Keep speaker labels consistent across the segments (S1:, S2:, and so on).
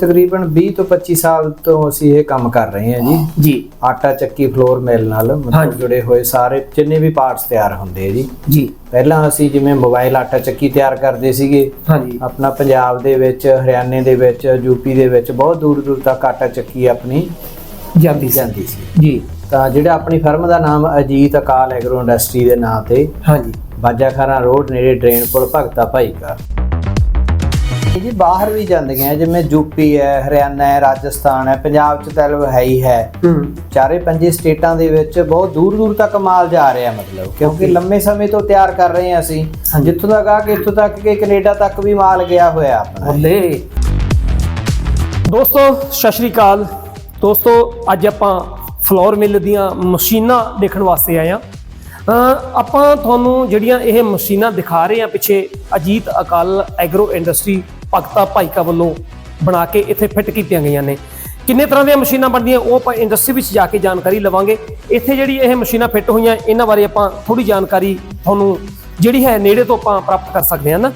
S1: ਤਕਰੀਬਨ 20 ਤੋਂ 25 ਸਾਲ ਤੋਂ ਅਸੀਂ ਇਹ ਕੰਮ ਕਰ ਰਹੇ ਹਾਂ ਜੀ।
S2: ਜੀ।
S1: ਆਟਾ ਚੱਕੀ ਫਲੋਰ ਮਿਲ ਨਾਲ ਮਤਲਬ। ਜੁੜੇ ਹੋਏ ਸਾਰੇ ਜਿੰਨੇ ਵੀ ਪਾਰਟਸ ਤਿਆਰ ਹੁੰਦੇ ਆ ਜੀ।
S2: ਜੀ।
S1: ਪਹਿਲਾਂ ਅਸੀਂ ਜਿਵੇਂ ਮੋਬਾਈਲ ਆਟਾ ਚੱਕੀ ਤਿਆਰ ਕਰਦੇ ਸੀਗੇ।
S2: ਹਾਂਜੀ।
S1: ਆਪਣਾ ਪੰਜਾਬ ਦੇ ਵਿੱਚ ਹਰਿਆਣੇ ਦੇ ਵਿੱਚ ਯੂਪੀ ਦੇ ਵਿੱਚ ਬਹੁਤ ਦੂਰ ਦੂਰ ਤੱਕ ਆਟਾ ਚੱਕੀ ਆਪਣੀ
S2: ਜਾਂਦੀ
S1: ਜਾਂਦੀ ਸੀ।
S2: ਜੀ।
S1: ਤਾਂ ਜਿਹੜਾ ਆਪਣੀ ਫਰਮ ਦਾ ਨਾਮ ਅਜੀਤ ਅਕਾਲ ਐਗਰੋ ਇੰਡਸਟਰੀ ਦੇ ਨਾਂ ਤੇ
S2: ਹਾਂਜੀ।
S1: ਬਾਜਾਖਾਨਾ ਰੋਡ ਨੇੜੇ ਡਰੇਨ ਪੁਲ ਭਗਤਾ ਭਾਈ ਕਾ ਜੀ ਬਾਹਰ ਵੀ ਜਾਂਦੀਆਂ ਜਿਵੇਂ ਯੂਪੀ ਹੈ ਹਰਿਆਣਾ ਹੈ ਰਾਜਸਥਾਨ ਹੈ ਪੰਜਾਬ ਚ ਤਾਂ ਹੈ ਹੀ ਹੈ।
S2: ਹੂੰ।
S1: ਚਾਰੇ ਪੰਜੇ ਸਟੇਟਾਂ ਦੇ ਵਿੱਚ ਬਹੁਤ ਦੂਰ ਦੂਰ ਤੱਕ ਮਾਲ ਜਾ ਰਿਹਾ ਮਤਲਬ ਕਿਉਂਕਿ ਲੰਮੇ ਸਮੇਂ ਤੋਂ ਤਿਆਰ ਕਰ ਰਹੇ ਹਾਂ ਅਸੀਂ। ਜਿੱਥੋਂ ਤੱਕ ਆ ਕਿ ਇੱਥੋਂ ਤੱਕ ਕਿ ਕੈਨੇਡਾ ਤੱਕ ਵੀ ਮਾਲ ਗਿਆ ਹੋਇਆ ਆਪਣਾ।
S2: ਬੱਲੇ। ਦੋਸਤੋ ਸਤਿ ਸ਼੍ਰੀ ਅਕਾਲ। ਦੋਸਤੋ ਅੱਜ ਆਪਾਂ ਫਲੋਰ ਮਿਲ ਦੀਆਂ ਮਸ਼ੀਨਾਂ ਦੇਖਣ ਵਾਸਤੇ ਆਏ ਆ ਆਪਾਂ ਤੁਹਾਨੂੰ ਜਿਹੜੀਆਂ ਇਹ ਮਸ਼ੀਨਾਂ ਦਿਖਾ ਰਹੇ ਆ ਪਿੱਛੇ ਅਜੀਤ ਅਕਾਲ ਐਗਰੋ ਇੰਡਸਟਰੀ ਭਗਤਾ ਭਾਈਕਾ ਵੱਲੋਂ ਬਣਾ ਕੇ ਇੱਥੇ ਫਿੱਟ ਕੀਤੀਆਂ ਗਈਆਂ ਨੇ। ਕਿੰਨੇ ਤਰ੍ਹਾਂ ਦੀਆਂ ਮਸ਼ੀਨਾਂ ਬਣਦੀਆਂ ਉਹ ਆਪਾਂ ਇੰਡਸਟਰੀ ਵਿੱਚ ਜਾ ਕੇ ਜਾਣਕਾਰੀ ਲਵਾਂਗੇ। ਇੱਥੇ ਜਿਹੜੀ ਇਹ ਮਸ਼ੀਨਾਂ ਫਿੱਟ ਹੋਈਆਂ ਇਹਨਾਂ ਬਾਰੇ ਆਪਾਂ ਥੋੜੀ ਜਾਣਕਾਰੀ ਤੁਹਾਨੂੰ ਜਿਹੜੀ ਹੈ ਨੇੜੇ ਤੋਂ ਆਪਾਂ ਪ੍ਰਾਪਤ ਕਰ ਸਕਦੇ ਹਾਂ ਨਾ।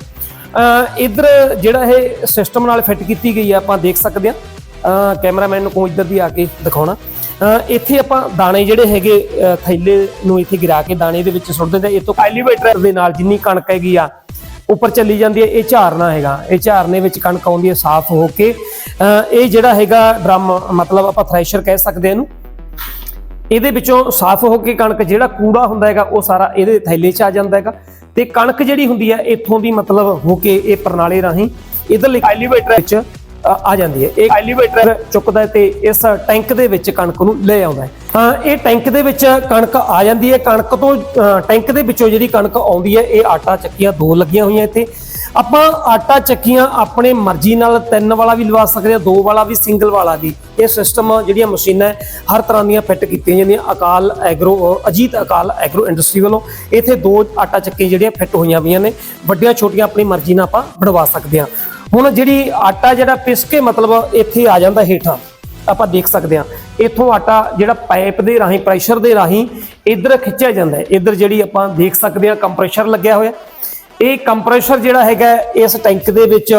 S2: ਇੱਧਰ ਜਿਹੜਾ ਇਹ ਸਿਸਟਮ ਨਾਲ ਫਿੱਟ ਕੀਤੀ ਗਈ ਹੈ ਆਪਾਂ ਦੇਖ ਸਕਦੇ ਹਾਂ। ਕੈਮਰਾਮੈਨ ਨੂੰ ਕੋਈ ਇੱਧਰ ਦੀ ਆ ਕੇ ਦਿਖਾਉਣਾ। ਇੱਥੇ ਆਪਾਂ ਦਾਣੇ ਜਿਹੜੇ ਹੈਗੇ ਥੈਲੇ ਨੂੰ ਇੱਥੇ ਗਿਰਾ ਕੇ ਦਾਣੇ ਦੇ ਵਿੱਚ ਸੁੱਟ ਦਿੰਦੇ। ਇਹ ਤੋਂ ਐਲੀਵੇਟਰ ਦੇ ਨਾਲ ਜਿੰਨੀ ਕਣਕ ਹੈਗੀ ਆ ਉੱਪਰ ਚੱਲੀ ਜਾਂਦੀ ਹੈ, ਇਹ ਝਾਰਨਾ ਹੈਗਾ। ਇਹ ਝਾਰਨੇ ਵਿੱਚ ਕਣਕ ਆਉਂਦੀ ਹੈ ਸਾਫ਼ ਹੋ ਕੇ। ਅਹ, ਇਹ ਜਿਹੜਾ ਹੈਗਾ ਡਰਮ ਮਤਲਬ ਆਪਾਂ ਥ੍ਰੈਸ਼ਰ ਕਹਿ ਸਕਦੇ ਹਾਂ ਇਹਨੂੰ। ਇਹਦੇ ਵਿੱਚੋਂ ਸਾਫ਼ ਹੋ ਕੇ ਕਣਕ ਜਿਹੜਾ ਕੂੜਾ ਹੁੰਦਾ ਹੈਗਾ, ਉਹ ਸਾਰਾ ਇਹਦੇ ਥੈਲੇ 'ਚ ਆ ਜਾਂਦਾ ਹੈਗਾ। ਤੇ ਕਣਕ ਜਿਹੜੀ ਹੁੰਦੀ ਹੈ, ਇੱਥੋਂ ਦੀ ਮਤਲਬ ਹੋ ਕੇ ਇਹ ਪ੍ਰਣਾਲੀ ਰਾਹੀਂ ਇਧਰਲੇ ਐਲੀਵੇਟਰ ਵਿੱਚ ਆ ਜਾਂਦੀ ਹੈ। ਇਹ ਐਲੀਵੇਟਰ ਚੁੱਕਦਾ ਤੇ ਇਸ ਟੈਂਕ ਦੇ ਵਿੱਚ ਕਣਕ ਨੂੰ ਲੈ ਆਉਂਦਾ ਹੈ। ਹਾਂ ਇਹ ਟੈਂਕ ਦੇ ਵਿੱਚ ਕਣਕ ਆ ਜਾਂਦੀ ਹੈ। ਕਣਕ ਤੋਂ ਟੈਂਕ ਦੇ ਵਿੱਚੋਂ ਜਿਹੜੀ ਕਣਕ ਆਉਂਦੀ ਹੈ ਇਹ ਆਟਾ ਚੱਕੀਆਂ ਦੋ ਲੱਗੀਆਂ ਹੋਈਆਂ ਇੱਥੇ। ਆਪਾਂ ਆਟਾ ਚੱਕੀਆਂ ਆਪਣੇ ਮਰਜ਼ੀ ਨਾਲ ਤਿੰਨ ਵਾਲਾ ਵੀ ਲਵਾ ਸਕਦੇ ਆ ਦੋ ਵਾਲਾ ਵੀ ਸਿੰਗਲ ਵਾਲਾ ਵੀ। ਇਹ ਸਿਸਟਮ ਜਿਹੜੀਆਂ ਮਸ਼ੀਨਾਂ ਹਰ ਤਰ੍ਹਾਂ ਦੀਆਂ ਫਿੱਟ ਕੀਤੀਆਂ ਜਾਂਦੀਆਂ। Akal Agro Ajit Akal Agro Industry ਵੱਲੋਂ ਇੱਥੇ ਦੋ ਆਟਾ ਚੱਕੀ ਜਿਹੜੀਆਂ ਫਿੱਟ ਹੋਈਆਂ ਵੀਆਂ ਨੇ। ਵੱਡੀਆਂ ਛੋਟੀਆਂ ਆਪਣੀ ਮਰਜ਼ੀ ਨਾਲ ਆਪਾਂ ਬਣਵਾ ਸਕਦੇ ਆ ਹੁਣ ਜਿਹੜੀ ਆਟਾ ਜਿਹੜਾ ਪਿਸ ਕੇ ਮਤਲਬ ਇੱਥੇ ਆ ਜਾਂਦਾ ਹੇਠਾਂ, ਆਪਾਂ ਦੇਖ ਸਕਦੇ ਹਾਂ, ਇੱਥੋਂ ਆਟਾ ਜਿਹੜਾ ਪਾਈਪ ਦੇ ਰਾਹੀਂ, ਪ੍ਰੈਸ਼ਰ ਦੇ ਰਾਹੀਂ ਇੱਧਰ ਖਿੱਚਿਆ ਜਾਂਦਾ ਹੈ। ਇੱਧਰ ਜਿਹੜੀ ਆਪਾਂ ਦੇਖ ਸਕਦੇ ਹਾਂ, ਕੰਪਰੈਸ਼ਰ ਲੱਗਿਆ ਹੋਇਆ। ਇਹ ਕੰਪਰੈਸ਼ਰ ਜਿਹੜਾ ਹੈਗਾ ਇਸ ਟੈਂਕ ਦੇ ਵਿੱਚ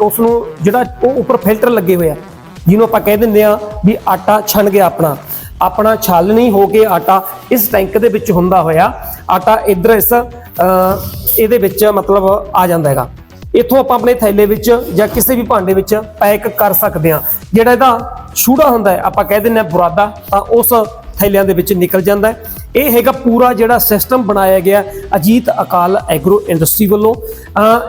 S2: ਉਸ ਨੂੰ ਜਿਹੜਾ ਉਹ ਉੱਪਰ ਫਿਲਟਰ ਲੱਗੇ ਹੋਏ ਆ, ਜਿਹਨੂੰ ਆਪਾਂ ਕਹਿ ਦਿੰਦੇ ਆ ਵੀ ਆਟਾ ਛਣ ਗਿਆ ਆਪਣਾ। ਆਪਣਾ ਛਾਲਣੀ ਹੋ ਕੇ ਆਟਾ ਇਸ ਟੈਂਕ ਦੇ ਵਿੱਚ ਹੁੰਦਾ ਹੋਇਆ। ਆਟਾ ਇੱਧਰ ਇਸ ਇਹਦੇ ਵਿੱਚ ਮਤਲਬ ਆ ਜਾਂਦਾ ਹੈਗਾ। ਇੱਥੋਂ ਆਪਾਂ ਆਪਣੇ ਥੈਲੇ ਵਿੱਚ ਜਾਂ ਕਿਸੇ ਵੀ ਭਾਂਡੇ ਵਿੱਚ ਪੈਕ ਕਰ ਸਕਦੇ ਹਾਂ। ਜਿਹੜਾ ਇਹਦਾ ਛੂੜਾ ਹੁੰਦਾ ਹੈ, ਆਪਾਂ ਕਹਿ ਦਿੰਦੇ ਹਾਂ ਬੁਰਾਦਾ, ਤਾਂ ਉਸ ਥੈਲਿਆਂ ਦੇ ਵਿੱਚ ਨਿਕਲ ਜਾਂਦਾ ਹੈ। ਇਹ ਹੈਗਾ ਪੂਰਾ ਜਿਹੜਾ ਸਿਸਟਮ ਬਣਾਇਆ ਗਿਆ ਅਜੀਤ ਅਕਾਲ ਐਗਰੋ ਇੰਡਸਟਰੀ ਵੱਲੋਂ।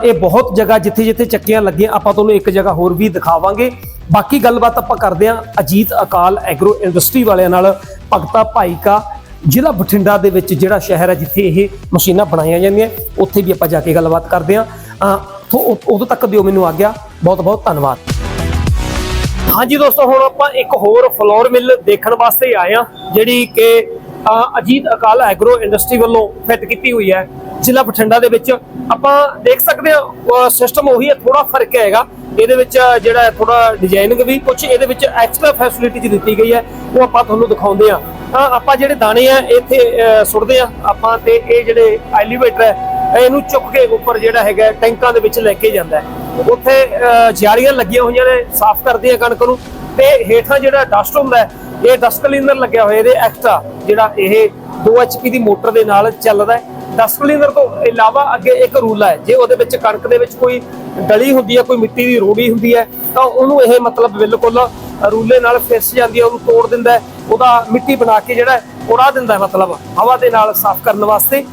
S2: ਇਹ ਬਹੁਤ ਜਗ੍ਹਾ ਜਿੱਥੇ ਜਿੱਥੇ ਚੱਕੀਆਂ ਲੱਗੀਆਂ, ਆਪਾਂ ਤੁਹਾਨੂੰ ਇੱਕ ਜਗ੍ਹਾ ਹੋਰ ਵੀ ਦਿਖਾਵਾਂਗੇ। ਬਾਕੀ ਗੱਲਬਾਤ ਆਪਾਂ ਕਰਦੇ ਹਾਂ ਅਜੀਤ ਅਕਾਲ ਐਗਰੋ ਇੰਡਸਟਰੀ ਵਾਲਿਆਂ ਨਾਲ, ਭਗਤਾ ਭਾਈ ਕਾ ਜ਼ਿਲ੍ਹਾ ਬਠਿੰਡਾ ਦੇ ਵਿੱਚ ਜਿਹੜਾ ਸ਼ਹਿਰ ਹੈ, ਜਿੱਥੇ ਇਹ ਮਸ਼ੀਨਾਂ ਬਣਾਈਆਂ ਜਾਂਦੀਆਂ, ਉੱਥੇ ਵੀ ਆਪਾਂ ਜਾ ਕੇ ਗੱਲਬਾਤ ਕਰਦੇ ਹਾਂ। ਅਹ ਉਦੋਂ ਤੱਕ ਦਿਓ ਮੈਨੂੰ ਆਗਿਆ। ਬਹੁਤ ਬਹੁਤ ਧੰਨਵਾਦ। ਹਾਂਜੀ ਦੋਸਤੋ, ਹੁਣ ਆਪਾਂ ਇੱਕ ਹੋਰ ਫਲੋਰ ਮਿਲ ਦੇਖਣ ਵਾਸਤੇ ਆਏ ਆ ਜਿਹੜੀ ਕਿ ਅਜੀਤ ਅਕਾਲ ਐਗਰੋ ਇੰਡਸਟਰੀ ਵੱਲੋਂ ਫਿੱਟ ਕੀਤੀ ਹੋਈ ਹੈ। ਜ਼ਿਲ੍ਹਾ ਬਠਿੰਡਾ ਦੇ ਵਿੱਚ ਆਪਾਂ ਦੇਖ ਸਕਦੇ ਹਾਂ ਸਿਸਟਮ ਉਹੀ ਹੈ ਥੋੜਾ ਫ਼ਰਕ ਹੈਗਾ। ਇਹਦੇ ਵਿੱਚ ਜਿਹੜਾ ਥੋੜਾ ਡਿਜ਼ਾਈਨਿੰਗ ਵੀ ਕੁਝ ਇਹਦੇ ਵਿੱਚ ਐਕਸਟਰਾ ਫੈਸਿਲਿਟੀ ਦਿੱਤੀ ਗਈ ਹੈ, ਉਹ ਆਪਾਂ ਤੁਹਾਨੂੰ ਦਿਖਾਉਂਦੇ ਆ ਆਪਾਂ ਜਿਹੜੇ ਦਾਣੇ ਆ, ਇੱਥੇ ਸੁੱਟਦੇ ਆ ਆਪਾਂ ਤੇ ਇਹ ਜਿਹੜੇ ਐਲੀਵੇਟਰ ਹੈ ਇਹਨੂੰ ਚੁੱਕ ਕੇ ਉੱਪਰ ਜਿਹੜਾ ਹੈਗਾ ਟੈਂਕਾਂ ਦੇ ਵਿੱਚ ਲੈ ਕੇ ਜਾਂਦਾ ਹੈ। ਉੱਥੇ ਅ, ਜਾਲੀਆਂ ਲੱਗੀਆਂ ਹੋਈਆਂ ਨੇ ਸਾਫ਼ ਕਰਦੀਆਂ ਕਣਕ ਨੂੰ। ਤੇ ਹੇਠਾਂ ਜਿਹੜਾ ਡਸਟ ਹੁੰਦਾ ਇਹ ਡਸਟ ਕਲੀਨਰ ਲੱਗਿਆ ਹੋਇਆ ਇਹਦੇ ਐਕਸਟਰਾ ਜਿਹੜਾ ਇਹ 2 HP ਦੀ ਮੋਟਰ ਦੇ ਨਾਲ ਚੱਲਦਾ ਹੈ। ਡਸਟ ਕਲੀਨਰ ਤੋਂ ਇਲਾਵਾ ਅੱਗੇ ਇੱਕ ਰੂਲਾ ਹੈ ਜੇ ਉਹਦੇ ਵਿੱਚ ਕਣਕ ਦੇ ਵਿੱਚ ਕੋਈ ਡਲੀ ਹੁੰਦੀ ਹੈ ਕੋਈ ਮਿੱਟੀ ਦੀ ਰੋੜੀ ਹੁੰਦੀ ਹੈ ਤਾਂ ਉਹਨੂੰ ਇਹ ਮਤਲਬ ਬਿਲਕੁਲ ਰੂਲੇ ਨਾਲ ਫਿਸ ਜਾਂਦੀ ਹੈ ਉਹਨੂੰ ਤੋੜ ਦਿੰਦਾ ਹੈ। ਉਹਦਾ ਮਿੱਟੀ ਬਣਾ ਕੇ ਜਿਹੜਾ ਹੈ, ਦਿੰਦਾ ਹੈ ਮਤਲਬ ਹਵਾ ਦੇ ਨਾਲ ਸਾਫ਼ ਕਰਨ ਵਾਸਤੇ।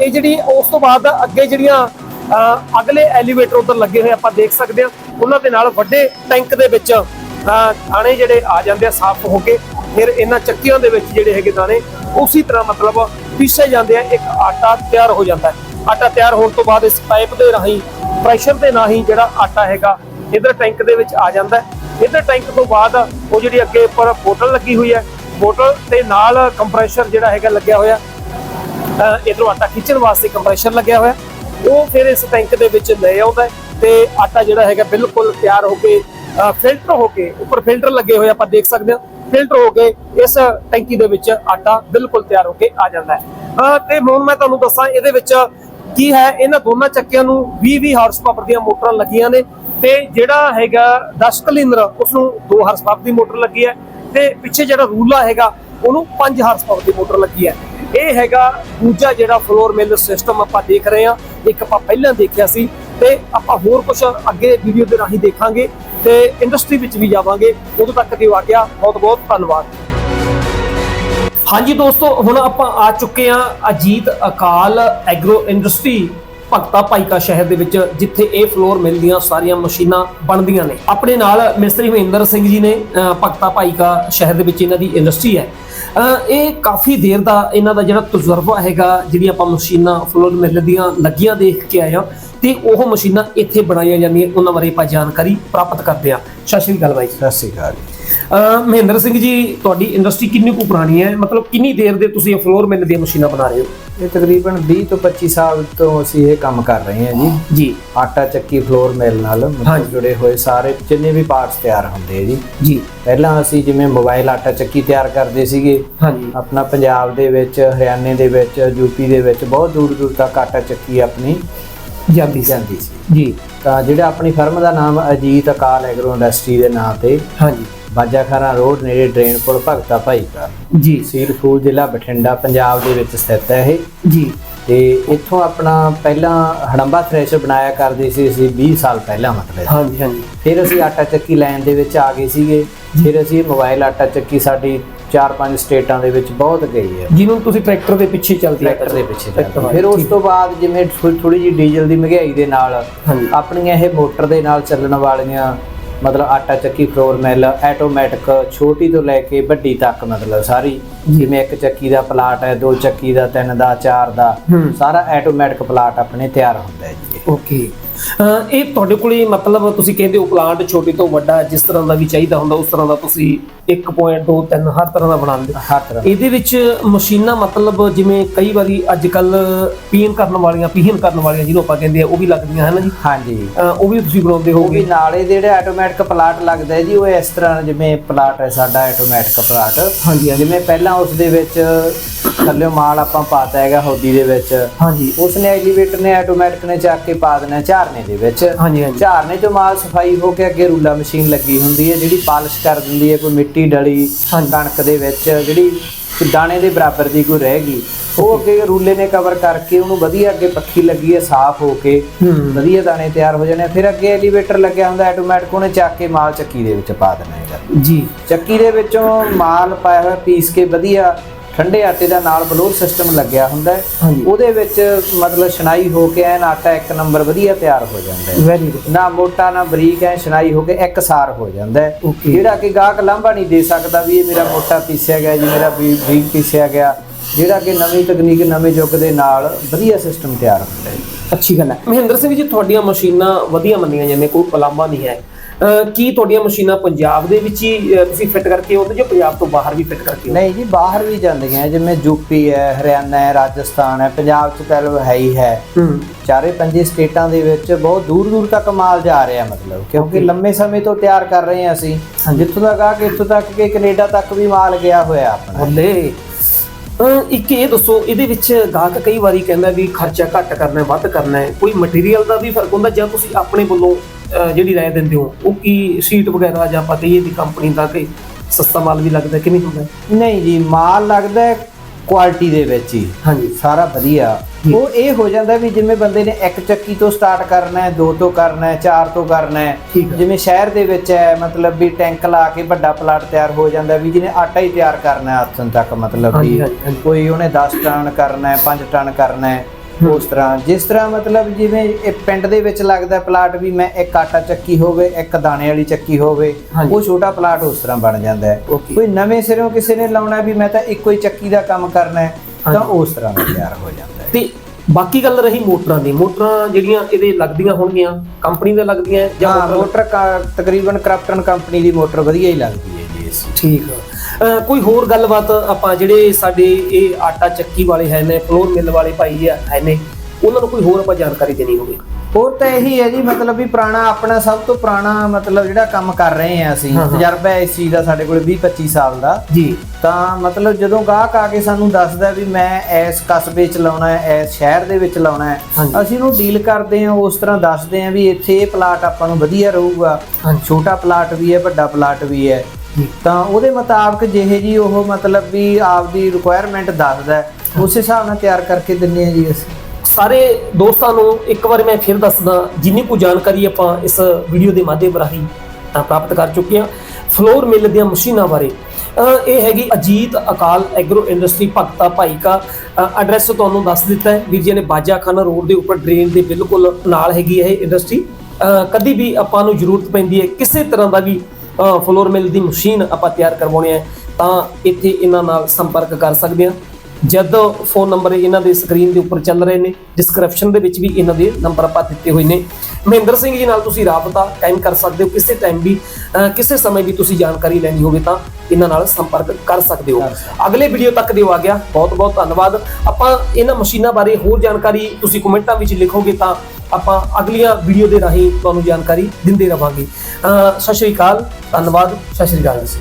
S2: ਇਹ ਜਿਹੜੀ ਉਸ ਤੋਂ ਬਾਅਦ ਅੱਗੇ ਜਿਹੜੀਆਂ ਅਗਲੇ ਐਲੀਵੇਟਰ ਉਧਰ ਲੱਗੇ ਹੋਏ ਆਪਾਂ ਦੇਖ ਸਕਦੇ ਹਾਂ। ਉਹਨਾਂ ਦੇ ਨਾਲ ਵੱਡੇ ਟੈਂਕ ਦੇ ਵਿੱਚ ਦਾਣੇ ਜਿਹੜੇ ਆ ਜਾਂਦੇ ਆ ਸਾਫ਼ ਹੋ ਕੇ, ਫਿਰ ਇਹਨਾਂ ਚੱਕੀਆਂ ਦੇ ਵਿੱਚ ਜਿਹੜੇ ਹੈਗੇ ਦਾਣੇ, ਉਸੇ ਤਰ੍ਹਾਂ ਮਤਲਬ ਪੀਸੇ ਜਾਂਦੇ ਆ, ਇੱਕ ਆਟਾ ਤਿਆਰ ਹੋ ਜਾਂਦਾ ਹੈ। ਆਟਾ ਤਿਆਰ ਹੋਣ ਤੋਂ ਬਾਅਦ ਇਸ ਪਾਈਪ ਦੇ ਰਾਹੀਂ, ਪ੍ਰੈਸ਼ਰ ਦੇ ਰਾਹੀਂ ਜਿਹੜਾ ਆਟਾ ਹੈਗਾ, ਇਧਰ ਟੈਂਕ ਦੇ ਵਿੱਚ ਆ ਜਾਂਦਾ ਹੈ। ਇਧਰ ਟੈਂਕ ਤੋਂ ਬਾਅਦ ਉਹ ਜਿਹੜੀ ਅੱਗੇ ਉੱਪਰ ਬੋਟਲ ਲੱਗੀ ਹੋਈ ਹੈ ਬੋਟਲ ਦੇ ਨਾਲ ਕੰਪਰੈਸ਼ਰ ਜਿਹੜਾ ਹੈਗਾ ਲੱਗਿਆ ਹੋਇਆ। ਇਧਰੋਂ ਆਟਾ ਖਿੱਚਣ ਵਾਸਤੇ ਕੰਪਰੈਸ਼ਰ ਲੱਗਿਆ ਹੋਇਆ। ਉਹ ਫਿਰ ਇਸ ਟੈਂਕ ਦੇ ਵਿੱਚ ਲੈ ਆਉਂਦਾ ਹੈ ਤੇ ਆਟਾ ਜਿਹੜਾ ਹੈਗਾ ਬਿਲਕੁਲ ਤਿਆਰ ਹੋ ਕੇ ਫਿਲਟਰ ਹੋ ਕੇ, ਉੱਪਰ ਫਿਲਟਰ ਲੱਗੇ ਹੋਏ ਆਪਾਂ ਦੇਖ ਸਕਦੇ ਹਾਂ। ਫਿਲਟਰ ਹੋ ਕੇ ਇਸ ਟੈਂਕੀ ਦੇ ਵਿੱਚ ਆਟਾ ਬਿਲਕੁਲ ਤਿਆਰ ਹੋ ਕੇ ਆ ਜਾਂਦਾ ਹੈ। ਤੇ ਹੁਣ ਮੈਂ ਤੁਹਾਨੂੰ ਦੱਸਾਂ ਇਹਦੇ ਵਿੱਚ ਕੀ ਹੈ। ਇਹਨਾਂ ਦੋਨਾਂ ਚੱਕਿਆਂ ਨੂੰ 20 20 ਹਾਰਸ ਪਾਵਰ ਦੀਆਂ ਮੋਟਰਾਂ ਲੱਗੀਆਂ ਨੇ ਤੇ ਜਿਹੜਾ ਹੈਗਾ 10 ਕਲਿੰਦਰ ਉਸ ਨੂੰ 2 ਹਾਰਸ ਪਾਵਰ ਦੀ ਮੋਟਰ ਲੱਗੀ ਹੈ ਤੇ ਪਿੱਛੇ ਜਿਹੜਾ ਰੂਲਾ ਹੈਗਾ, ਉਹਨੂੰ 5 ਹਾਰਸ ਪਾਵਰ ਦੀ ਮੋਟਰ ਲੱਗੀ ਹੈ। ਇਹ ਹੈਗਾ ਦੂਜਾ ਜਿਹੜਾ ਫਲੋਰ ਮਿਲ ਸਿਸਟਮ ਆਪਾਂ ਦੇਖ ਰਹੇ ਹਾਂ। ਇੱਕ ਆਪਾਂ ਪਹਿਲਾਂ ਦੇਖਿਆ ਸੀ ਤੇ ਆਪਾਂ ਹੋਰ ਕੁਝ ਅੱਗੇ ਵੀਡੀਓ ਦੇ ਰਾਹੀਂ ਦੇਖਾਂਗੇ ਤੇ ਇੰਡਸਟਰੀ ਵਿੱਚ ਵੀ ਜਾਵਾਂਗੇ। ਉਦੋਂ ਤੱਕ ਦੀ ਵਾਕਿਆ ਬਹੁਤ ਬਹੁਤ ਧੰਨਵਾਦ। ਹਾਂਜੀ ਦੋਸਤੋ, ਹੁਣ ਆਪਾਂ ਆ ਚੁੱਕੇ ਹਾਂ ਅਜੀਤ ਅਕਾਲ ਐਗਰੋ ਇੰਡਸਟਰੀ ਭਗਤਾ ਭਾਈਕਾ ਸ਼ਹਿਰ ਦੇ ਵਿੱਚ, ਜਿੱਥੇ ਇਹ ਫਲੋਰ ਮਿਲ ਦੀਆਂ ਸਾਰੀਆਂ ਮਸ਼ੀਨਾਂ ਬਣਦੀਆਂ ਨੇ। ਆਪਣੇ ਨਾਲ ਮਿਸਤਰੀ ਮਹਿੰਦਰ ਸਿੰਘ ਜੀ ਨੇ ਭਗਤਾ ਭਾਈਕਾ ਸ਼ਹਿਰ ਦੇ ਵਿੱਚ ਇਹਨਾਂ ਦੀ ਇੰਡਸਟਰੀ ਹੈ। ਇਹ ਕਾਫੀ ਦੇਰ ਦਾ ਇਹਨਾਂ ਦਾ ਜਿਹੜਾ ਤਜਰਬਾ ਹੈਗਾ ਜਿਹੜੀ ਆਪਾਂ ਮਸ਼ੀਨਾਂ ਫਲੋਰ ਮਿਲ ਦੀਆਂ ਲੱਗੀਆਂ ਦੇਖ ਕੇ ਆਏ ਹਾਂ ਤੇ ਉਹ ਮਸ਼ੀਨਾਂ ਇੱਥੇ ਬਣਾਈਆਂ ਜਾਂਦੀਆਂ ਉਹਨਾਂ ਬਾਰੇ ਆਪਾਂ ਜਾਣਕਾਰੀ ਪ੍ਰਾਪਤ ਕਰਦੇ ਹਾਂ। ਸਤਿ ਸ਼੍ਰੀ ਅਕਾਲ ਬਾਈ
S1: ਸਤਿ ਸ਼੍ਰੀ ਅਕਾਲ।
S2: ਮਹਿੰਦਰ ਸਿੰਘ ਜੀ ਤੁਹਾਡੀ ਇੰਡਸਟਰੀ ਕਿੰਨੀ ਕੁ ਪੁਰਾਣੀ ਹੈ? ਮਤਲਬ ਕਿੰਨੀ ਦੇਰ ਦੇ ਤੁਸੀਂ ਇਹ ਫਲੋਰ ਮਿਲ ਦੀਆਂ ਮਸ਼ੀਨਾਂ ਬਣਾ ਰਹੇ ਹੋ?
S1: ਇਹ ਤਕਰੀਬਨ 20 ਤੋਂ 25 ਸਾਲ ਤੋਂ ਅਸੀਂ ਇਹ ਕੰਮ ਕਰ ਰਹੇ ਹਾਂ ਜੀ।
S2: ਜੀ।
S1: ਆਟਾ ਚੱਕੀ ਫਲੋਰ ਮਿਲ ਨਾਲ ਜੁੜੇ ਹੋਏ ਸਾਰੇ ਜਿੰਨੇ ਵੀ ਪਾਰਟਸ ਤਿਆਰ ਹੁੰਦੇ ਆ ਜੀ।
S2: ਜੀ।
S1: ਪਹਿਲਾਂ ਅਸੀਂ ਜਿਵੇਂ ਮੋਬਾਈਲ ਆਟਾ ਚੱਕੀ ਤਿਆਰ ਕਰਦੇ ਸੀਗੇ।
S2: ਹਾਂਜੀ।
S1: ਆਪਣਾ ਪੰਜਾਬ ਦੇ ਵਿੱਚ ਹਰਿਆਣੇ ਦੇ ਵਿੱਚ ਯੂਪੀ ਦੇ ਵਿੱਚ ਬਹੁਤ ਦੂਰ ਦੂਰ ਤੱਕ ਆਟਾ ਚੱਕੀ ਆਪਣੀ
S2: ਜਾਂਦੀ
S1: ਜਾਂਦੀ ਸੀ।
S2: ਜੀ।
S1: ਤਾਂ ਜਿਹੜਾ ਆਪਣੀ ਫਰਮ ਦਾ ਨਾਮ ਅਜੀਤ ਅਕਾਲ ਐਗਰੋ ਇੰਡਸਟਰੀ ਦੇ ਨਾਂ ਤੇ
S2: ਹਾਂਜੀ।
S1: ਬਾਜਾਖਾਨਾ ਰੋਡ ਨੇੜੇ ਡਰੇਨ ਪੁਲ ਭਗਤਾ ਭਾਈ ਦਾ
S2: ਜੀ।
S1: ਫੂਲ ਜ਼ਿਲ੍ਹਾ ਬਠਿੰਡਾ ਪੰਜਾਬ ਦੇ ਵਿੱਚ ਸਥਿਤ ਹੈ ਇਹ।
S2: ਜੀ।
S1: ਤੇ ਇੱਥੋਂ ਆਪਣਾ ਪਹਿਲਾਂ ਹੜੰਬਾ ਥ੍ਰੈਸ਼ਰ ਬਣਾਇਆ ਕਰਦੇ ਸੀ ਅਸੀਂ 20 ਸਾਲ ਪਹਿਲਾਂ ਮਤਲਬ।
S2: ਹਾਂਜੀ ਹਾਂਜੀ।
S1: ਫਿਰ ਅਸੀਂ ਆਟਾ ਚੱਕੀ ਲਾਈਨ ਦੇ ਵਿੱਚ ਆ ਗਏ ਸੀਗੇ। ਫਿਰ ਅਸੀਂ ਮੋਬਾਈਲ ਆਟਾ ਚੱਕੀ ਸਾਡੀ 4-5 ਸਟੇਟਾਂ ਦੇ ਵਿੱਚ ਬਹੁਤ ਗਈ ਹੈ।
S2: ਜਿਹਨੂੰ ਤੁਸੀਂ ਟਰੈਕਟਰ ਦੇ ਪਿੱਛੇ ਚੱਲਦੀ
S1: ਟਰੈਕਟਰ ਦੇ ਪਿੱਛੇ ਚੱਲਦੀ। ਫਿਰ ਉਸ ਤੋਂ ਬਾਅਦ ਜਿਵੇਂ ਥੋੜੀ ਜਿਹੀ ਡੀਜ਼ਲ ਦੀ ਮਹਿੰਗਾਈ ਦੇ ਨਾਲ ਆਪਣੀਆਂ ਇਹ ਮੋਟਰ ਦੇ ਨਾਲ ਚੱਲਣ ਵਾਲੀਆਂ ਮਤਲਬ ਆਟਾ ਚੱਕੀ ਫਲੋਰ ਮਿਲ ਆਟੋਮੈਟਿਕ ਛੋਟੀ ਤੋਂ ਲੈ ਕੇ ਵੱਡੀ ਤੱਕ ਮਤਲਬ ਸਾਰੀ ਜਿਵੇਂ ਇੱਕ ਚੱਕੀ ਦਾ ਪਲਾਟ ਹੈ ਦੋ ਚੱਕੀ ਦਾ ਤਿੰਨ ਦਾ ਚਾਰ ਦਾ। ਸਾਰਾ ਆਟੋਮੈਟਿਕ ਪਲਾਟ ਆਪਣੇ ਤਿਆਰ ਹੁੰਦਾ ਹੈ ਜੀ।
S2: ਓਕੇ। ਇਹ ਤੁਹਾਡੇ ਕੋਲੇ ਮਤਲਬ ਤੁਸੀਂ ਕਹਿੰਦੇ ਹੋ ਪਲਾਂਟ ਛੋਟੇ ਤੋਂ ਵੱਡਾ ਜਿਸ ਤਰ੍ਹਾਂ ਦਾ ਵੀ ਚਾਹੀਦਾ ਹੁੰਦਾ ਉਸ ਤਰ੍ਹਾਂ ਦਾ ਤੁਸੀਂ 1.2 3 ਹਰ ਤਰ੍ਹਾਂ ਦਾ ਬਣਾਉਂਦੇ
S1: ਹਰ ਤਰ੍ਹਾਂ
S2: ਇਹਦੇ ਵਿੱਚ ਮਸ਼ੀਨਾਂ ਮਤਲਬ ਜਿਵੇਂ ਕਈ ਵਾਰੀ ਅੱਜ ਕੱਲ ਪੀਣ ਕਰਨ ਵਾਲੀਆਂ ਪੀਹਨ ਕਰਨ ਵਾਲੀਆਂ ਜਿਹਨੂੰ ਆਪਾਂ ਕਹਿੰਦੇ ਆ ਉਹ ਵੀ ਲੱਗਦੀਆਂ ਹਨ ਜੀ?
S1: ਹਾਂਜੀ।
S2: ਉਹ ਵੀ ਤੁਸੀਂ ਬਣਾਉਂਦੇ ਹੋਗੇ
S1: ਵੀ ਨਾਲੇ ਦੇ ਜਿਹੜੇ ਆਟੋਮੈਟਿਕ ਪਲਾਟ ਲੱਗਦਾ ਜੀ ਉਹ ਇਸ ਤਰ੍ਹਾਂ ਜਿਵੇਂ ਪਲਾਟ ਹੈ ਸਾਡਾ ਆਟੋਮੈਟਿਕ ਪਲਾਟ
S2: ਹਾਂਜੀ ਹਾਂਜੀ।
S1: ਜਿਵੇਂ ਪਹਿਲਾਂ ਉਸ ਦੇ ਵਿੱਚ ਥੱਲੇ ਮਾਲ ਆਪਾਂ ਪਾਤਾ ਹੈਗਾ ਹੌਦੀ ਦੇ ਵਿੱਚ।
S2: ਹਾਂਜੀ।
S1: ਉਸ ਨੇ ਐਲੀਵੇਟਰ ਨੇ ਆਟੋਮੈਟਿਕ ਨੇ ਚੱਕ ਕੇ ਪਾ ਦੇਣਾ ਝਾਰਨੇ ਦੇ ਵਿੱਚ।
S2: ਹਾਂਜੀ ਹਾਂਜੀ।
S1: ਝਾਰਨੇ ਚੋਂ ਮਾਲ ਸਫ਼ਾਈ ਹੋ ਕੇ ਅੱਗੇ ਰੂਲਾ ਮਸ਼ੀਨ ਲੱਗੀ ਹੁੰਦੀ ਹੈ ਜਿਹੜੀ ਪਾਲਿਸ਼ ਕਰ ਦਿੰਦੀ ਹੈ ਕੋਈ ਮਿੱਟੀ ਡਲੀ। ਕਣਕ ਦੇ ਵਿੱਚ ਜਿਹੜੀ ਦਾਣੇ ਦੇ ਬਰਾਬਰ ਦੀ ਕੋਈ ਰਹਿ ਗਈ। ਉਹ ਅੱਗੇ ਰੂਲੇ ਨੇ ਕਵਰ ਕਰਕੇ ਉਹਨੂੰ ਵਧੀਆ ਅੱਗੇ ਪੱਖੀ ਲੱਗੀ ਹੈ ਸਾਫ਼ ਹੋ ਕੇ। ਵਧੀਆ ਦਾਣੇ ਤਿਆਰ ਹੋ ਜਾਣੇ। ਫਿਰ ਅੱਗੇ ਐਲੀਵੇਟਰ ਲੱਗਿਆ ਹੁੰਦਾ ਆਟੋਮੈਟਿਕ ਉਹਨੇ ਚੱਕ ਕੇ ਮਾਲ ਚੱਕੀ ਦੇ ਵਿੱਚ ਪਾ ਦੇਣਾ ਹੈਗਾ।
S2: ਜੀ।
S1: ਚੱਕੀ ਦੇ ਵਿੱਚੋਂ ਮਾਲ ਪਾਇਆ ਹੋਇਆ ਪੀਸ ਕੇ ਵਧੀਆ ਠੰਡੇ ਆਟੇ ਦਾ ਨਾਲ ਬਲੋਰ ਸਿਸਟਮ ਲੱਗਿਆ ਹੁੰਦਾ ਹੈ। ਉਹਦੇ ਵਿੱਚ ਮਤਲਬ ਛਨਾਈ ਹੋ ਕੇ ਐਨ ਆਟਾ ਇੱਕ ਨੰਬਰ ਵਧੀਆ ਤਿਆਰ ਹੋ ਜਾਂਦਾ ਹੈ।
S2: ਵੈਰੀ ਗੁੱਡ
S1: ਨਾ ਮੋਟਾ ਨਾ ਬਰੀਕ ਐ ਛਨਾਈ ਹੋ ਕੇ ਇੱਕਸਾਰ ਹੋ ਜਾਂਦਾ ਹੈ।
S2: Okay.
S1: ਜਿਹੜਾ ਕਿ ਗਾਹਕ ਲਾਂਭਾ ਨਹੀਂ ਦੇ ਸਕਦਾ ਵੀ ਇਹ ਮੇਰਾ ਮੋਟਾ ਪੀਸਿਆ ਗਿਆ ਜੀ ਮੇਰਾ ਬਰੀ- ਬਰੀਕ ਪੀਸਿਆ ਗਿਆ। ਜਿਹੜਾ ਕਿ ਨਵੀਂ ਤਕਨੀਕ ਨਵੇਂ ਯੁੱਗ ਦੇ ਨਾਲ ਵਧੀਆ ਸਿਸਟਮ ਤਿਆਰ ਹੁੰਦਾ ਹੈ।
S2: ਅੱਛੀ ਗੱਲ ਹੈ। ਮਹਿੰਦਰ ਸਿੰਘ ਜੀ ਤੁਹਾਡੀਆਂ ਮਸ਼ੀਨਾਂ ਵਧੀਆ ਮੰਨੀਆਂ ਜਾਂਦੀਆਂ ਕੋਈ ਪਲਾਮਾ ਨਹੀਂ ਹੈ। ਕੀ ਤੁਹਾਡੀਆਂ ਮਸ਼ੀਨਾਂ ਪੰਜਾਬ ਦੇ ਵਿੱਚ ਹੀ ਤੁਸੀਂ ਫਿੱਟ ਕਰਕੇ ਆਉਂਦੇ ਜਾਂ ਪੰਜਾਬ ਤੋਂ ਬਾਹਰ ਵੀ ਫਿੱਟ ਕਰਕੇ
S1: ਨਹੀਂ ਜੀ ਬਾਹਰ ਵੀ ਜਾਂਦੀਆਂ ਜਿਵੇਂ ਯੂਪੀ ਹੈ ਹਰਿਆਣਾ ਹੈ ਰਾਜਸਥਾਨ ਹੈ ਪੰਜਾਬ ਚ ਪਹਿਲਾਂ ਹੈ ਹੀ ਹੈ। ਚਾਰੇ ਪੰਜੇ ਸਟੇਟਾਂ ਦੇ ਵਿੱਚ ਬਹੁਤ ਦੂਰ ਦੂਰ ਤੱਕ ਮਾਲ ਜਾ ਰਿਹਾ ਮਤਲਬ ਕਿਉਂਕਿ ਲੰਮੇ ਸਮੇਂ ਤੋਂ ਤਿਆਰ ਕਰ ਰਹੇ ਹਾਂ ਅਸੀਂ। ਜਿੱਥੋਂ ਤੱਕ ਆ ਕਿ ਇੱਥੋਂ ਤੱਕ ਕਿ ਕੈਨੇਡਾ ਤੱਕ ਵੀ ਮਾਲ ਗਿਆ ਹੋਇਆ ਆਪਣਾ।
S2: ਬੱਲੇ ਇੱਕ ਇਹ ਦੱਸੋ ਇਹਦੇ ਵਿੱਚ ਗਾਹਕ ਕਈ ਵਾਰੀ ਕਹਿੰਦਾ ਵੀ ਖਰਚਾ ਘੱਟ ਕਰਨਾ ਹੈ ਵੱਧ ਕਰਨਾ ਹੈ ਕੋਈ ਮਟੀਰੀਅਲ ਦਾ ਵੀ ਫ਼ਰਕ ਹੁੰਦਾ ਜਾਂ ਤੁਸੀਂ ਆਪਣੇ ਵੱਲੋਂ ਜਿਹੜੀ ਰਾਏ ਦਿੰਦੇ ਹੋ ਉਹ ਕੀ ਸ਼ੀਟ ਵਗੈਰਾ ਜਾਂ ਆਪਾਂ ਕਹੀਏ ਦੀ ਕੰਪਨੀ ਦਾ ਕਿ ਸਸਤਾ ਮਾਲ ਵੀ ਲੱਗਦਾ ਕਿ ਨਹੀਂ ਹੁੰਦਾ?
S1: ਨਹੀਂ ਜੀ ਮਾਲ ਲੱਗਦਾ ਹੈ ਕੁਆਲਿਟੀ ਦੇ ਵਿੱਚ ਹੀ।
S2: ਹਾਂਜੀ।
S1: ਸਾਰਾ ਵਧੀਆ। ਉਹ ਇਹ ਹੋ ਜਾਂਦਾ ਵੀ ਜਿਵੇਂ ਬੰਦੇ ਨੇ ਇੱਕ ਚੱਕੀ ਤੋਂ ਸਟਾਰਟ ਕਰਨਾ ਹੈ ਦੋ ਤੋਂ ਕਰਨਾ ਹੈ ਚਾਰ ਤੋਂ ਕਰਨਾ ਹੈ।
S2: ਹੈ।
S1: ਜਿਵੇਂ ਸ਼ਹਿਰ ਦੇ ਵਿੱਚ ਹੈ ਮਤਲਬ ਵੀ ਟੈਂਕ ਲਾ ਕੇ ਵੱਡਾ ਪਲਾਟ ਤਿਆਰ ਹੋ ਜਾਂਦਾ ਵੀ ਜਿਹਨੇ ਆਟਾ ਹੀ ਤਿਆਰ ਕਰਨਾ ਹੈ ਹੱਥਨ ਤੱਕ ਮਤਲਬ ਵੀ। ਕੋਈ ਉਹਨੇ 10 ਟਨ ਕਰਨਾ ਹੈ 5 ਟਨ ਕਰਨਾ ਹੈ। ਉਸ ਤਰ੍ਹਾਂ ਜਿਸ ਤਰ੍ਹਾਂ ਮਤਲਬ ਜਿਵੇਂ ਇਹ ਪਿੰਡ ਦੇ ਵਿੱਚ ਲੱਗਦਾ ਪਲਾਟ ਵੀ ਮੈਂ ਇੱਕ ਆਟਾ ਚੱਕੀ ਹੋਵੇ ਇੱਕ ਦਾਣੇ ਵਾਲੀ ਚੱਕੀ ਹੋਵੇ। ਉਹ ਛੋਟਾ ਪਲਾਟ ਉਸ ਤਰ੍ਹਾਂ ਬਣ ਜਾਂਦਾ ਹੈ. ਕੋਈ ਨਵੇਂ ਸਿਰੋਂ ਕਿਸੇ ਨੇ ਲਾਉਣਾ ਵੀ ਮੈਂ ਤਾਂ ਇੱਕੋ ਹੀ ਚੱਕੀ ਦਾ ਕੰਮ ਕਰਨਾ ਹੈ ਤਾਂ। ਉਸ ਤਰ੍ਹਾਂ ਤਿਆਰ ਹੋ ਜਾਂਦਾ ਹੈ
S2: ਤੇ ਬਾਕੀ ਗੱਲ ਰਹੀ ਮੋਟਰਾਂ ਦੀ ਮੋਟਰਾਂ ਜਿਹੜੀਆਂ ਇਹਦੇ ਲੱਗਦੀਆਂ ਹੋਣਗੀਆਂ ਕੰਪਨੀ ਦੇ ਲੱਗਦੀਆਂ ਜਾਂ
S1: ਹਾਂ
S2: ਮੋਟਰ
S1: ਤਕਰੀਬਨ ਕ੍ਰਾਫਟਨ ਕੰਪਨੀ ਦੀ ਮੋਟਰ ਵਧੀਆ ਹੀ ਲੱਗਦੀ ਹੈ ਜੀ
S2: ਠੀਕ ਅਹ ਕੋਈ ਹੋਰ ਗੱਲਬਾਤ ਆਪਾਂ ਜਿਹੜੇ ਸਾਡੇ ਇਹ ਆਟਾ ਚੱਕੀ ਵਾਲੇ ਹੈ ਨੇ ਫਲੋਰ ਮਿਲ ਵਾਲੇ ਭਾਈ ਆ ਹੈ ਨੇ ਉਹਨਾਂ ਨੂੰ ਕੋਈ ਹੋਰ ਆਪਾਂ ਜਾਣਕਾਰੀ ਦੇਣੀ ਹੋਵੇ
S1: ਹੋਰ ਤਾਂ ਇਹੀ ਹੈ ਜੀ ਮਤਲਬ ਵੀ ਪੁਰਾਣਾ ਆਪਣਾ ਸਭ ਤੋਂ ਪੁਰਾਣਾ ਮਤਲਬ ਜਿਹੜਾ ਕੰਮ ਕਰ ਰਹੇ ਆ ਅਸੀਂ। ਤਜਰਬਾ ਹੈ ਇਸ ਚੀਜ਼ ਦਾ ਸਾਡੇ ਕੋਲ 20 25 ਸਾਲ ਦਾ
S2: ਜੀ
S1: ਤਾਂ ਮਤਲਬ ਜਦੋਂ ਗਾਹਕ ਆ ਕੇ ਸਾਨੂੰ ਦੱਸਦਾ ਵੀ ਮੈਂ ਇਸ ਕਸਬੇ ਚ ਲਾਉਣਾ ਹੈ ਇਸ ਸ਼ਹਿਰ ਦੇ ਵਿੱਚ ਲਾਉਣਾ ਹੈ। ਅਸੀਂ ਉਹਨੂੰ ਡੀਲ ਕਰਦੇ ਹਾਂ ਉਸ ਤਰ੍ਹਾਂ ਦੱਸਦੇ ਹਾਂ ਵੀ ਇੱਥੇ ਇਹ ਪਲਾਟ ਆਪਾਂ ਨੂੰ ਵਧੀਆ ਰਹੂਗਾ। ਛੋਟਾ ਪਲਾਟ ਵੀ ਹੈ ਵੱਡਾ ਪਲਾਟ ਵੀ ਹੈ ਤਾਂ ਉਹਦੇ ਮੁਤਾਬਕ ਜਿਹੇ ਜੀ ਉਹ ਮਤਲਬ ਵੀ ਆਪਦੀ ਰਿਕੁਆਇਰਮੈਂਟ ਦੱਸਦਾ ਉਸ ਹਿਸਾਬ ਨਾਲ ਤਿਆਰ ਕਰਕੇ ਦਿੰਦੇ ਹਾਂ ਜੀ ਅਸੀਂ।
S2: ਸਾਰੇ ਦੋਸਤਾਂ ਨੂੰ ਇੱਕ ਵਾਰ ਮੈਂ ਫਿਰ ਦੱਸਦਾ ਜਿੰਨੀ ਕੁ ਜਾਣਕਾਰੀ ਆਪਾਂ ਇਸ ਵੀਡੀਓ ਦੇ ਮਾਧਿਅਮ ਰਾਹੀਂ ਅ, ਪ੍ਰਾਪਤ ਕਰ ਚੁੱਕੇ ਹਾਂ। ਫਲੋਰ ਮਿਲ ਦੀਆਂ ਮਸ਼ੀਨਾਂ ਬਾਰੇ। ਇਹ ਹੈਗੀ Ajit Akal Agro Industry Bhagta Bhaika address ਤੁਹਾਨੂੰ ਦੱਸ ਦਿੱਤਾ ਹੈ। ਵੀਰ ਜੀ ਨੇ ਬਾਜਾਖਾਨਾ ਰੋਡ ਦੇ ਉੱਪਰ ਡਰੇਨ ਦੇ ਬਿਲਕੁਲ ਨਾਲ ਹੈਗੀ ਹੈ ਇਹ ਇੰਡਸਟਰੀ ਕਦੀ ਵੀ ਆਪਾਂ ਨੂੰ ਜ਼ਰੂਰਤ ਪੈਂਦੀ ਹੈ ਕਿਸੇ ਤਰ੍ਹਾਂ ਦਾ ਵੀ ਫਲੋਰ ਮਿਲ ਦੀ ਮਸ਼ੀਨ ਆਪਾਂ ਤਿਆਰ ਕਰਵਾਉਣੀ ਹੈ ਤਾਂ ਇੱਥੇ ਇਹਨਾਂ ਨਾਲ ਸੰਪਰਕ ਕਰ ਸਕਦੇ ਹਾਂ। ਜਦ ਫੋਨ ਨੰਬਰ ਇਹਨਾਂ ਦੇ ਸਕਰੀਨ ਦੇ ਉੱਪਰ ਚੱਲ ਰਹੇ ਨੇ ਡਿਸਕ੍ਰਿਪਸ਼ਨ ਦੇ ਵਿੱਚ ਵੀ ਇਹਨਾਂ ਦੇ ਨੰਬਰ ਆਪਾਂ ਦਿੱਤੇ ਹੋਏ ਨੇ। ਮਹਿੰਦਰ ਸਿੰਘ ਜੀ ਨਾਲ ਤੁਸੀਂ ਰਾਬਤਾ ਕਾਇਮ ਕਰ ਸਕਦੇ ਹੋ ਕਿਸੇ ਟਾਈਮ ਵੀ ਕਿਸੇ ਸਮੇਂ ਵੀ ਤੁਸੀਂ ਜਾਣਕਾਰੀ ਲੈਣੀ ਹੋਵੇ ਤਾਂ ਇਹਨਾਂ ਨਾਲ ਸੰਪਰਕ ਕਰ ਸਕਦੇ ਹੋ। ਅਗਲੇ ਵੀਡੀਓ ਤੱਕ ਦਿਓ ਆ ਗਿਆ। ਬਹੁਤ ਬਹੁਤ ਧੰਨਵਾਦ। ਆਪਾਂ ਇਹਨਾਂ ਮਸ਼ੀਨਾਂ ਬਾਰੇ ਹੋਰ ਜਾਣਕਾਰੀ ਤੁਸੀਂ ਕਮੈਂਟਾਂ ਵਿੱਚ ਲਿਖੋਗੇ ਤਾਂ ਆਪਾਂ ਅਗਲੀਆਂ ਵੀਡੀਓ ਦੇ ਰਾਹੀਂ ਤੁਹਾਨੂੰ ਜਾਣਕਾਰੀ ਦਿੰਦੇ ਰਵਾਂਗੇ। ਸਤਿ ਸ਼੍ਰੀ ਅਕਾਲ, ਧੰਨਵਾਦ, ਸਤਿ ਸ਼੍ਰੀ ਅਕਾਲ ਜੀ।